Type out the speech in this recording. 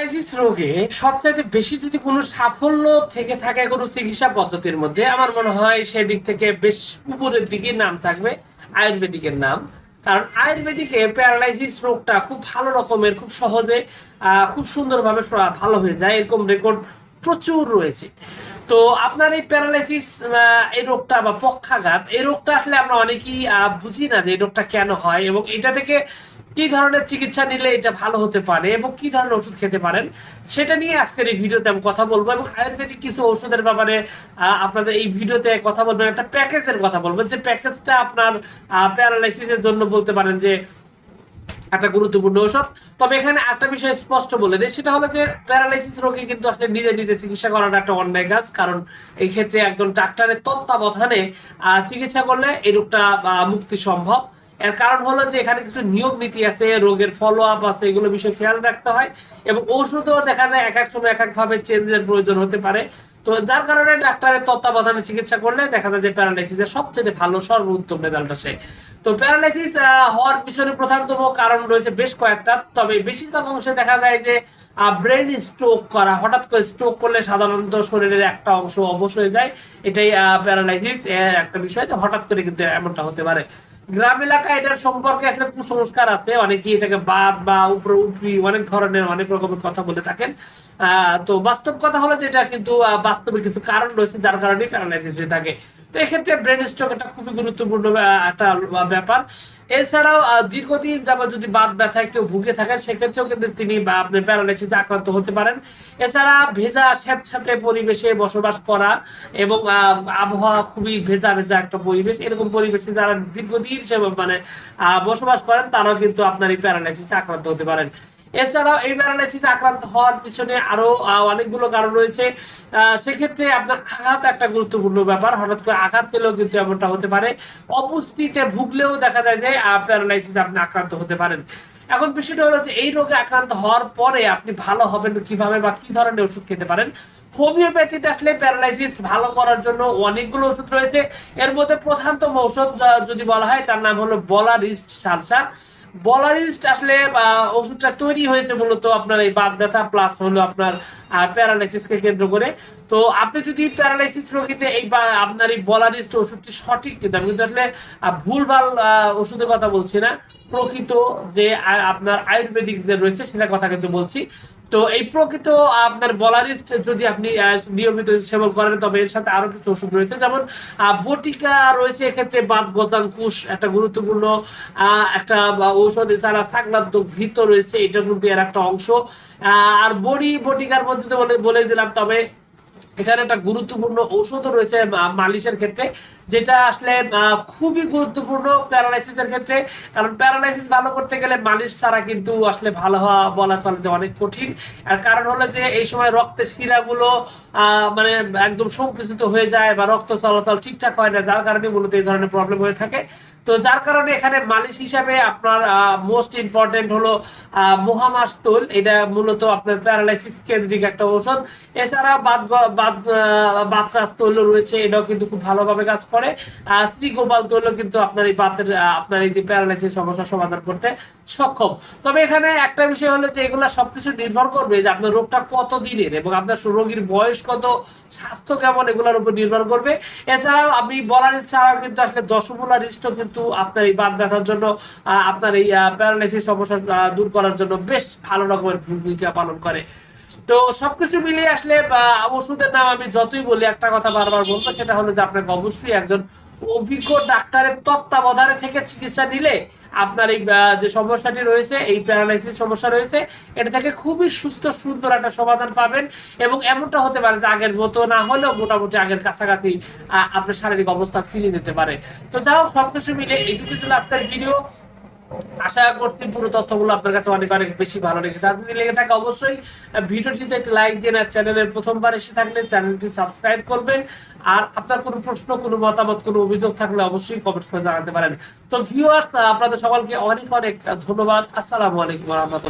Diabetes রোগে সবচাইতে বেশি যদি কোনো সাফল্য থেকে থাকে কোনো চিকিৎসা পদ্ধতির মধ্যে, আমার মনে হয় সেদিক থেকে বেশ উপরের দিকে নাম থাকবে আয়ুর্বেদিকের নাম। কারণ আয়ুর্বেদিকে প্যারালাইসিস রোগটা খুব ভালো রকমের, খুব সহজে খুব সুন্দরভাবে ভালো হয়ে যায়, এরকম রেকর্ড প্রচুর রয়েছে। তো আপনার এই প্যারালাইসিস এই রোগটা বা পক্ষাঘাত, এই রোগটা আসলে আমরা অনেকেই বুঝি না যে এই রোগটা কেন হয় এবং এটা থেকে কি ধরনের চিকিৎসা নিলে এটা ভালো হতে পারে এবং কি ধরনের ওষুধ খেতে পারেন, সেটা নিয়ে আজকের এই ভিডিওতে আমি কথা বলব এবং আয়ুর্বেদিক কিছু ওষুধের ব্যাপারে আপনাদের এই ভিডিওতে কথা বলব একটা প্যাকেজের কথা বলব। যে প্যাকেজটা আপনার প্যারালাইসিসের জন্য বলতে পারেন যে একটা গুরুত্বপূর্ণ ঔষধ। তবে এখানে একটা বিষয় স্পষ্ট বলে দেয় সেটা হলো যে প্যারালাইসিস রোগী কিন্তু আসলে নিজে নিজে চিকিৎসা করাটা একটা অন্যায় কাজ, কারণ এই ক্ষেত্রে একজন ডাক্তারের তত্ত্বাবধানে চিকিৎসা করলে এই রোগটা মুক্তি সম্ভব। এর কারণ হলো যে এখানে কিছু নিয়ম নীতি আছে, রোগের ফলো আপ আছে, এগুলো বিষয়ে খেয়াল রাখতে হয় এবং ঔষধও দেখা যায় এক এক সময় এক এক ভাবে চেঞ্জের প্রয়োজন হতে পারে। তো যার কারণে ডাক্তারের তত্ত্বাবধানে চিকিৎসা করলে দেখা যায় যে প্যারালাইসিসের সবচেয়ে ভালো, সর্বোত্তম রেজাল্ট আসে তো প্যারালাইসিস হওয়ার পিছনে প্রধানতম কারণ রয়েছে বেশ কয়েকটা, তবে বেশিরভাগ অংশে দেখা যায় যে ব্রেন স্ট্রোক করা, হঠাৎ করে স্ট্রোক করলে সাধারণত শরীরের একটা অংশ অবশ হয়ে যায়। এটাই প্যারালাইসিস একটা বিষয় যে হঠাৎ করে কিন্তু এমনটা হতে পারে। গ্রাম এলাকায় এটার সম্পর্কে আসলে কুসংস্কার আছে? অনেকেই এটাকে বাদ বা উপরে উপরি অনেক ধরনের, অনেক রকমের কথা বলে থাকেন। তো বাস্তব কথা হলো যেটা, কিন্তু বাস্তবের কিছু কারণ রয়েছে যার কারণে প্যারালাইসিস হয়ে থাকে। তো এক্ষেত্রে ব্রেন স্ট্রোক একটা খুবই গুরুত্বপূর্ণ একটা ব্যাপার। এছাড়াও দীর্ঘদিন যাবত যদি বাত ব্যথায় কেউ ভুগে থাকেন, সেক্ষেত্রেও কিন্তু তিনি আপনি প্যারালাইসিসে আক্রান্ত হতে পারেন। এছাড়া ভেজা, স্যাঁতস্যাঁতে পরিবেশে বসবাস করা এবং আবহাওয়া খুবই ভেজা ভেজা একটা পরিবেশ। এরকম পরিবেশে যারা দীর্ঘদিন সে মানে বসবাস করেন, তারাও কিন্তু আপনার এই প্যারালাইসিসে আক্রান্ত হতে পারেন। এছাড়াও এই প্যারালাইসিস আক্রান্ত হওয়ার পিছনে আরও অনেকগুলো কারণ রয়েছে। সেক্ষেত্রে আপনার আঘাত একটা গুরুত্বপূর্ণ ব্যাপার। হঠাৎ করে আঘাত পেলেও কিন্তু এমনটা হতে পারে। অপুষ্টিতে ভুগলেও দেখা যায় যে প্যারালাইসিস আপনি আক্রান্ত হতে পারেন। এখন বিষয়টা হলো যে, এই রোগে আক্রান্ত হওয়ার পরে আপনি ভালো হবেন কীভাবে বা কি ধরনের ওষুধ খেতে পারেন? হোমিওপ্যাথিতে আসলে প্যারালাইসিস ভালো করার জন্য অনেকগুলো ওষুধ রয়েছে। এর মধ্যে প্রধানতম ওষুধ যদি বলা হয়, তার নাম হলো বলারিস্ট সালসা। বলারিস্ট আসলে ওষুধটা তৈরি হয়েছে মূলত আপনার এই বাত ব্যথা প্লাস হলো আপনার প্যারালাইসিসকে কেন্দ্র করে। তো আপনি যদি প্যারালাইসিস রোগীতে এই আপনার এই বলারিস্ট ওষুধটি সঠিক কিন্তু আমি কিন্তু আসলে ভুলভাল ওষুধের কথা বলছি না। প্রকৃত যে আপনার আয়ুর্বেদিক যে রয়েছে সেটার কথা কিন্তু বলছি। তো এই প্রকৃত আপনার বলারিস্ট যদি আপনি নিয়মিত সেবন করেন, তবে এর সাথে আরও কিছু ওষুধ রয়েছে। যেমন বটিকা রয়েছে, এক্ষেত্রে বাদ কুশ একটা গুরুত্বপূর্ণ একটা ঔষধ। এছাড়া সাগলাদ্য ভৃত রয়েছে, এটা কিন্তু এর একটা অংশ। আর বড়ি, বটিকার মধ্যে তো বলে দিলাম, তবে এখানে একটা গুরুত্বপূর্ণ ঔষধও রয়েছে মালিশের ক্ষেত্রে, যেটা আসলে খুবই গুরুত্বপূর্ণ প্যারালাইসিসের ক্ষেত্রে। কারণ প্যারালাইসিস ভালো করতে গেলে মালিশ ছাড়া কিন্তু আসলে ভালো হওয়া বলা চলে যে অনেক কঠিন। আর কারণ হলো যে এই সময় রক্তের শিরাগুলো মানে একদম সংকুচিত হয়ে যায় বা রক্ত চলাচল ঠিকঠাক হয় না, যার কারণে মূলত এই ধরনের প্রবলেম হয়ে থাকে। তো যার কারণে এখানে মালিশ হিসাবে আপনার মোস্ট ইম্পর্টেন্ট হলো মহামাস্তোল। এটা মূলত আপনার প্যারালাইসিস কেন্দ্রিক একটা ওষুধ এছাড়া বাদ বাতরাস তৈল রয়েছে, এটাও কিন্তু খুব ভালোভাবে কাজ করে। শ্রী গোপাল তৈল কিন্তু আপনার এই বাতের আপনার এই যে প্যারালাইসিস সমস্যা সমাধান করতে সক্ষম। তবে এখানে একটা বিষয় হলো যে এগুলা সবকিছু নির্ভর করবে যে আপনার রোগটা কত দিনের এবং আপনার রোগীর বয়স কত, স্বাস্থ্য কেমন এগুলোর উপর নির্ভর করবে। এছাড়াও আপনি বলার ছাড়াও কিন্তু আসলে দশমূলা রিস্টও কিন্তু আপনার এই বাদ ব্যথার জন্য আপনার এই প্যারালাইসিস সমস্যা দূর করার জন্য বেশ ভালো রকমের ভূমিকা পালন করে। তো সবকিছু মিলিয়ে আসলে ওষুধের নাম আমি যতই বলি, একটা কথা বারবার বলব, সেটা হলো যে আপনাকে অবশ্যই একজন অভিজ্ঞ ডাক্তারের তত্ত্বাবধানে থেকে চিকিৎসা নিলে আপনার এই যে সমস্যাটি রয়েছে, এই প্যারালাইসিস সমস্যা রয়েছে, এটা থেকে খুবই সুস্থ, সুন্দর একটা সমাধান পাবেন এবং এমনটা হতে পারে যে আগের মতো না হলেও মোটামুটি আগের কাছাকাছি আপনার শারীরিক অবস্থা ফিরিয়ে দিতে পারে। তো যাই হোক, সবকিছু মিলে এইটুকু ছিল আজকের ভিডিও আশা করছি পুরো তথ্যগুলো আপনার কাছে অনেক অনেক বেশি ভালো লেগেছে। আর যদি লেগে থাকে অবশ্যই ভিডিওটিতে একটা লাইক দিন আর চ্যানেলের প্রথমবার এসে থাকলে চ্যানেলটি সাবস্ক্রাইব করবেন। আর আপনার কোনো প্রশ্ন, কোনো মতামত, কোনো অভিযোগ থাকলে অবশ্যই কমেন্ট করে জানাতে পারেন। তো ভিউয়ার্স আপনাদের সকলকে অনেক অনেক ধন্যবাদ। আসসালামু আলাইকুম রহমতুল্লাহ।